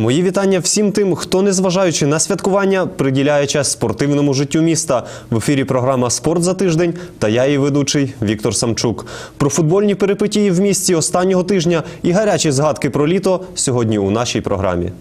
Мої вітання всім тим, хто, незважаючи на святкування, приділяє час спортивному життю міста. В ефірі програма Спорт за тиждень та я її ведучий Віктор Самчук. Про футбольні перипетії в місті останнього тижня і гарячі згадки про літо сьогодні у нашій програмі.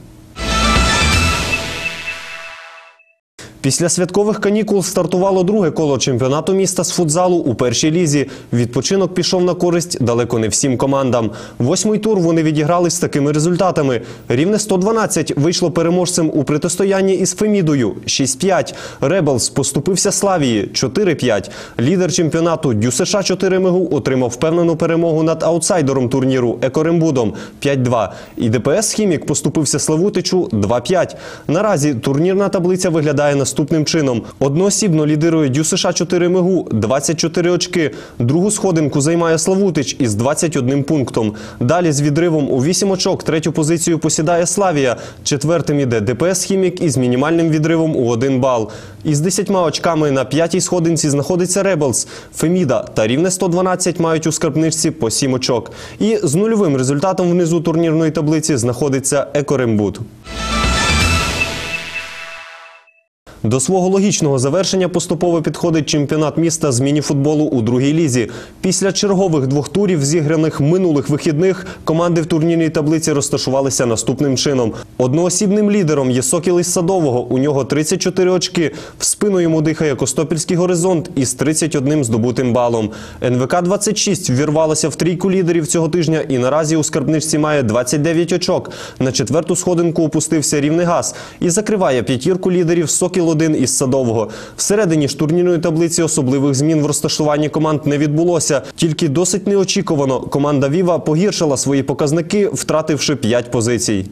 Після святкових канікул стартувало друге коло чемпіонату міста з футзалу у першій лізі. Відпочинок пішов на користь далеко не всім командам. Восьмий тур вони відіграли з такими результатами. Рівне 112 вийшло переможцем у протистоянні із Фемідою 6-5. Ребелс поступився Славії 4-5. Лідер чемпіонату ДЮСШ 4 Мигу отримав впевнену перемогу над аутсайдером турніру Екорембудом 5-2. І ДПС Хімік поступився Славутичу 2-5. Наразі турнірна таблиця виглядає наступним чином. Одноосібно лідирує ДЮСШ 4 Мигу 24 очки. Другу сходинку займає Славутич із 21 пунктом. Далі з відривом у 8 очок третю позицію посідає Славія. Четвертим іде ДПС Хімік із мінімальним відривом у 1 бал. Із 10 очками на п'ятій сходинці знаходиться Ребелс. Феміда та Рівне 112 мають у скарбничці по 7 очок. І з нульовим результатом внизу турнірної таблиці знаходиться Екорембут. До свого логічного завершення поступово підходить чемпіонат міста з мініфутболу у другій лізі. Після чергових двох турів, зіграних минулих вихідних, команди в турнірній таблиці розташувалися наступним чином. Одноосібним лідером є Сокіл із Садового. У нього 34 очки. В спину йому дихає Костопільський горизонт із 31 здобутим балом. НВК 26 ввірвалося в трійку лідерів цього тижня і наразі у скарбничці має 29 очок. На четверту сходинку опустився Рівнегаз і закриває п'ятірку лідерів Сокіл 1 із Садового. Всередині ж турнірної таблиці особливих змін в розташуванні команд не відбулося. Тільки досить неочікувано команда Віва погіршила свої показники, втративши 5 позицій.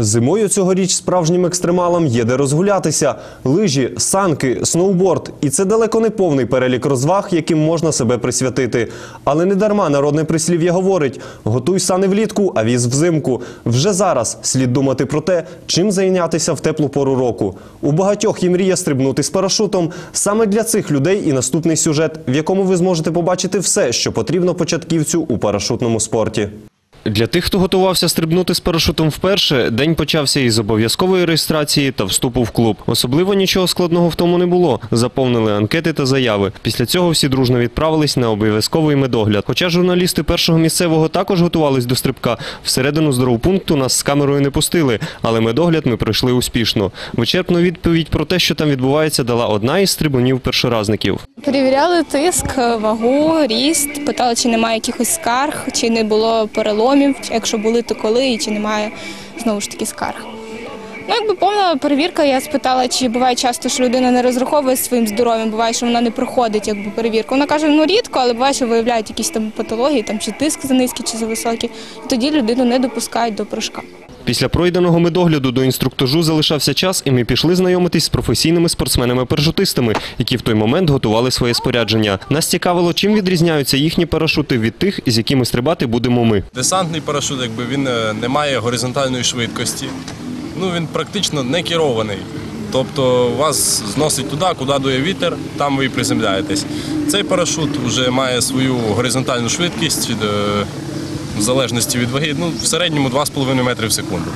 Зимою цьогоріч справжнім екстремалам є де розгулятися: лижі, санки, сноуборд. І це далеко не повний перелік розваг, яким можна себе присвятити. Але не дарма народне прислів'я говорить: готуй сани влітку, а віз взимку. Вже зараз слід думати про те, чим зайнятися в теплу пору року. У багатьох є мрія стрибнути з парашутом. Саме для цих людей і наступний сюжет, в якому ви зможете побачити все, що потрібно початківцю у парашутному спорті. Для тих, хто готувався стрибнути з парашутом вперше, день почався із обов'язкової реєстрації та вступу в клуб. Особливо нічого складного в тому не було. Заповнили анкети та заяви. Після цього всі дружно відправились на обов'язковий медогляд. Хоча журналісти першого місцевого також готувались до стрибка, всередину здоровпункту нас з камерою не пустили, але медогляд ми пройшли успішно. Вичерпну відповідь про те, що там відбувається, дала одна із стрибунів першоразників. Перевіряли тиск, вагу, ріст, питали, чи немає якихось скарг, чи не було переломів, чи якщо були, то коли, і чи немає знову ж таки скарг. Ну, якби повна перевірка, я спитала, чи буває часто, що людина не розраховує своїм здоров'ям, буває, що вона не проходить якби перевірку. Вона каже, ну рідко, але буває, що виявляють якісь там патології, там чи тиск за низький, чи за високий. І тоді людину не допускають до прыжка. Після пройденого медогляду до інструктажу залишався час, і ми пішли знайомитись з професійними спортсменами-парашутистами, які в той момент готували своє спорядження. Нас цікавило, чим відрізняються їхні парашути від тих, з якими стрибати будемо ми. Десантний парашут, якби він е, не має горизонтальної швидкості. Ну він практично не керований. Тобто вас зносить туди, куди дує вітер, там ви і приземляєтесь. Цей парашут вже має свою горизонтальну швидкість е, в залежності від ваги, ну, в середньому 2,5 метри в секунду.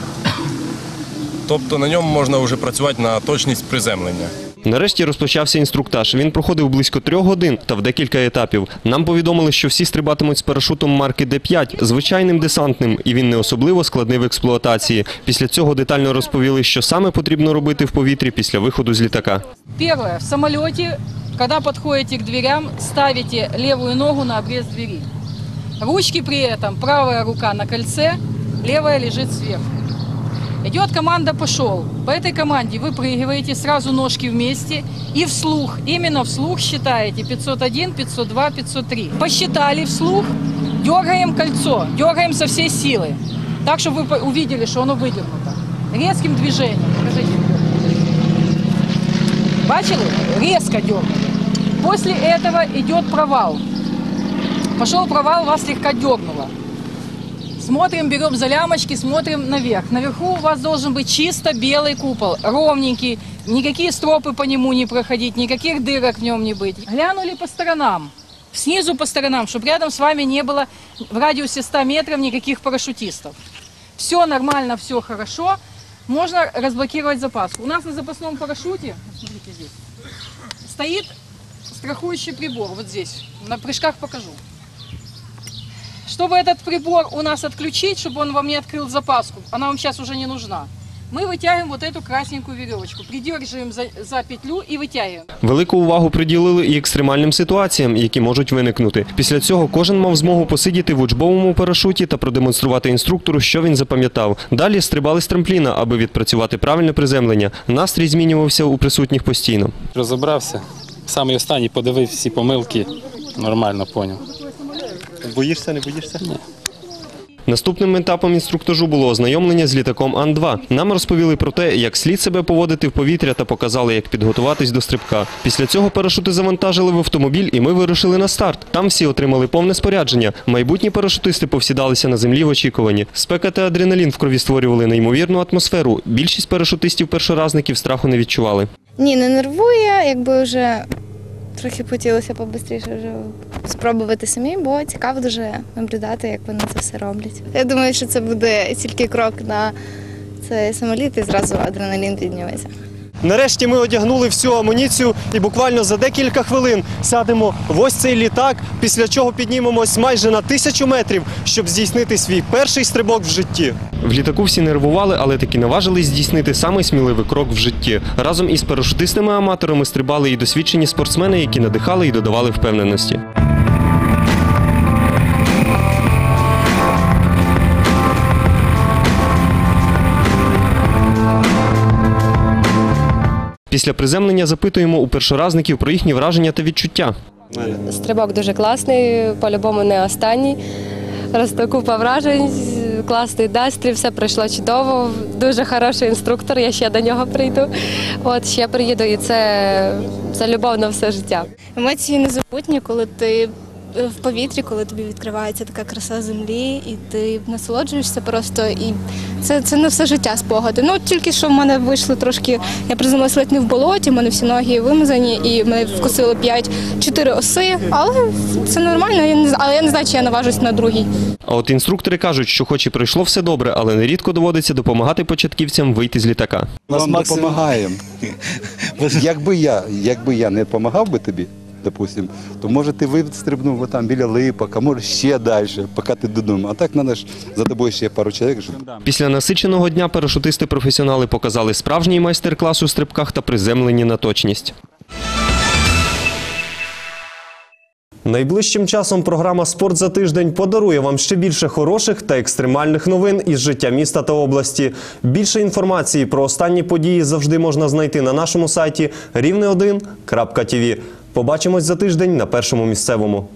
Тобто на ньому можна вже працювати на точність приземлення. Нарешті розпочався інструктаж. Він проходив близько трьох годин та в декілька етапів. Нам повідомили, що всі стрибатимуть з парашутом марки Д5, звичайним десантним, і він не особливо складний в експлуатації. Після цього детально розповіли, що саме потрібно робити в повітрі після виходу з літака. Первое. В самолете, когда подходите к дверям, ставите левую ногу на обрез двери. Ручки при этом, правая рука на кольце, левая лежит сверху. Идет команда «пошел». По этой команде выпрыгиваете сразу ножки вместе и вслух, именно вслух считаете 501, 502, 503. Посчитали вслух, дергаем кольцо, дергаем со всей силы. Так, чтобы вы увидели, что оно выдернуто. Резким движением. Покажите. Бачили? Резко дергали. После этого идет провал. Пошел провал, вас слегка дернуло. Смотрим, берем за лямочки, смотрим наверх. Наверху у вас должен быть чисто белый купол, ровненький, никакие стропы по нему не проходить, никаких дырок в нем не быть. Глянули по сторонам. снизу по сторонам, чтобы рядом с вами не было в радиусе 100 метров никаких парашютистов. Все нормально, все хорошо. Можно разблокировать запаску. У нас на запасном парашюте, смотрите здесь, стоит страхующий прибор. Вот здесь. На прыжках покажу. Чтобы этот прибор у нас отключить, чтобы он вам не открыл запаску, она вам сейчас уже не нужна. Мы вытягиваем вот эту красненькую веревочку, придерживаем за, за петлю и вытягиваем. Велику увагу приділили і екстремальним ситуаціям, які можуть виникнути. Після цього кожен мав змогу посидіти в учбовому парашуті та продемонструвати інструктору, що він запам'ятав. Далі стрибали з трампліна, аби відпрацювати правильне приземлення. Настрій змінювався у присутніх постійно. Розібрався. Самий останній подивив всі помилки, нормально поняв. Боїшся, не боїшся? Ні. Наступним етапом інструктажу було ознайомлення з літаком Ан-2. Нам розповіли про те, як слід себе поводити в повітря та показали, як підготуватись до стрибка. Після цього парашути завантажили в автомобіль, і ми вирушили на старт. Там всі отримали повне спорядження. Майбутні парашутисти повсідалися на землі в очікуванні. Спека та адреналін в крові створювали неймовірну атмосферу. Більшість парашутистів-першоразників страху не відчували. Ні, не нервує, якби вже трохи хотілося побистріше вже спробувати самі, бо цікаво дуже наблюдати, як вони це все роблять. Я думаю, що це буде тільки крок на цей самоліт і зразу адреналін підніметься. Нарешті ми одягнули всю амуніцію і буквально за декілька хвилин сядемо в ось цей літак, після чого піднімемось майже на тисячу метрів, щоб здійснити свій перший стрибок в житті. В літаку всі нервували, але таки наважились здійснити самий сміливий крок в житті. Разом із парашутистами-аматорами стрибали і досвідчені спортсмени, які надихали і додавали впевненості. Після приземлення запитуємо у першоразників про їхні враження та відчуття. Стрибок дуже класний, по-любому не останній. Просто купа вражень, класний настрій, все пройшло чудово. Дуже хороший інструктор, я ще до нього прийду. От ще приїду, і це, це любов на все життя. Емоції незабутні, коли ти в повітрі, коли тобі відкривається така краса землі, і ти насолоджуєшся просто. І це, це на все життя спогади. Ну тільки що в мене вийшли трошки. Я приземлилась ледь не в болоті, в мене всі ноги вимазані, і мене вкусили 5-4 оси. Але це нормально. Я не з- але я не знаю, чи я наважусь на другий. А от інструктори кажуть, що хоч і пройшло все добре, але нерідко доводиться допомагати початківцям вийти з літака. Вам допомагаємо. якби я, якби я не допомагав би тобі, допустим, то може ти вистрибнув там біля липок, а може ще далі, поки ти додому. А так треба ж за тобою ще пару чоловік, щоб Після насиченого дня парашутисти-професіонали показали справжній майстер-клас у стрибках та приземлені на точність. Найближчим часом програма Спорт за тиждень подарує вам ще більше хороших та екстремальних новин із життя міста та області. Більше інформації про останні події завжди можна знайти на нашому сайті рівне1.tv. Побачимось за тиждень на першому місцевому.